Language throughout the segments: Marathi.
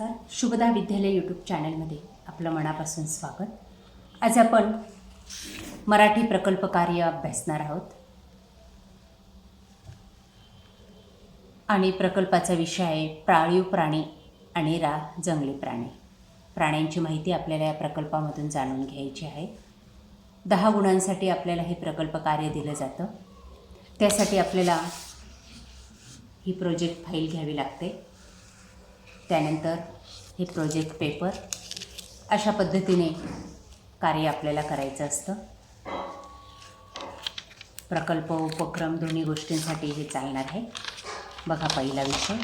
नमस्कार. शुभदा विद्यालय यूट्यूब चॅनलमध्ये आपलं मनापासून स्वागत. आज आपण मराठी प्रकल्प कार्य अभ्यासणार आहोत. आणि प्रकल्पाचा विषय आहे पाळीव प्राणी आणि रा जंगली प्राणी. प्राण्यांची माहिती आपल्याला या प्रकल्पामधून जाणून घ्यायची आहे. दहा गुणांसाठी आपल्याला हे प्रकल्प कार्य दिलं जातं. त्यासाठी आपल्याला ही प्रोजेक्ट फाईल घ्यावी लागते. त्यानंतर हे प्रोजेक्ट पेपर अशा पद्धतीने कार्य आपल्याला करायचं असतं. प्रकल्प उपक्रम दोन्ही गोष्टींसाठी हे चालणार आहे. बघा पहिला विषय.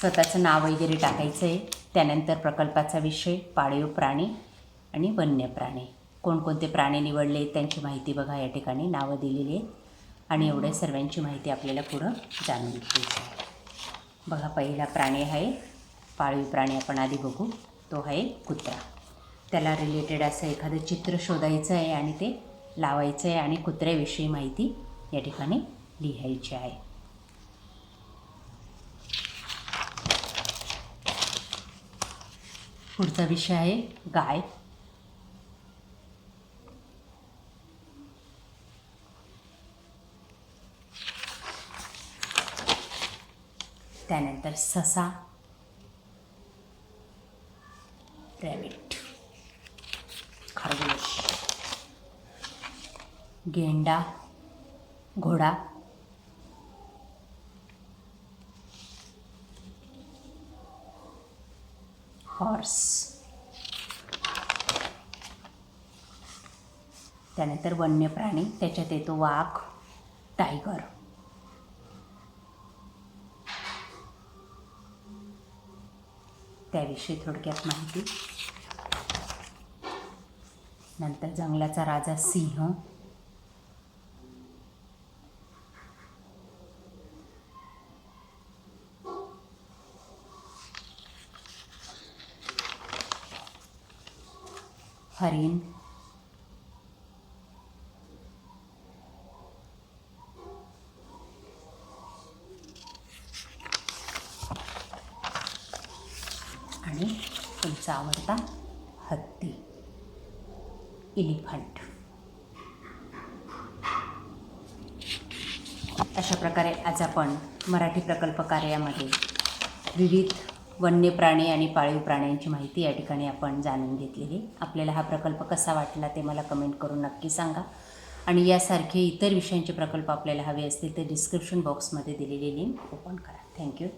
स्वतःचं नाव वगैरे टाकायचं आहे त्यानंतर प्रकल्पाचा विषय पाळीव प्राणी आणि वन्य प्राणी. कोणकोणते प्राणी निवडले त्यांची माहिती बघा या ठिकाणी. नावं दिलेली आहेत. आणि एवढ्या सर्वांची माहिती आपल्याला पुढं जाणून घ्यायची आहे. बघा पहिला प्राणी आहे. पाळीव प्राणी आपण आधी बघू. तो आहे कुत्रा. त्याला रिलेटेड असं एखादं चित्र शोधायचं आहे आणि ते लावायचं आहे आणि कुत्र्याविषयी माहिती या ठिकाणी लिहायची आहे. पुढचा विषय आहे गाय. त्यानंतर ससा. रॅबिट खरगोश. गेंडा. घोडा. हॉर्स त्यानंतर वन्य प्राणी त्याच्यात येतो वाघ टायगर त्याविषयी थोडक्यात माहिती. नंतर जंगलाचा राजा सिंह. हरिण. आणि तुमचा आवडता हत्ती. इलिफंट. अशा प्रकारे आज आपण मराठी प्रकल्प कार्यामध्ये विविध वन्य प्राणी आणि पाळीव प्राण्यांची माहिती या ठिकाणी आपण जाणून घेतलेली. आपल्याला हा प्रकल्प कसा वाटला ते मला कमेंट करून नक्की सांगा. आणि यासारखे इतर विषयांचे प्रकल्प आपल्याला हवे असतील तर डिस्क्रिप्शन बॉक्समध्ये दिलेली लिंक ओपन करा. थँक्यू.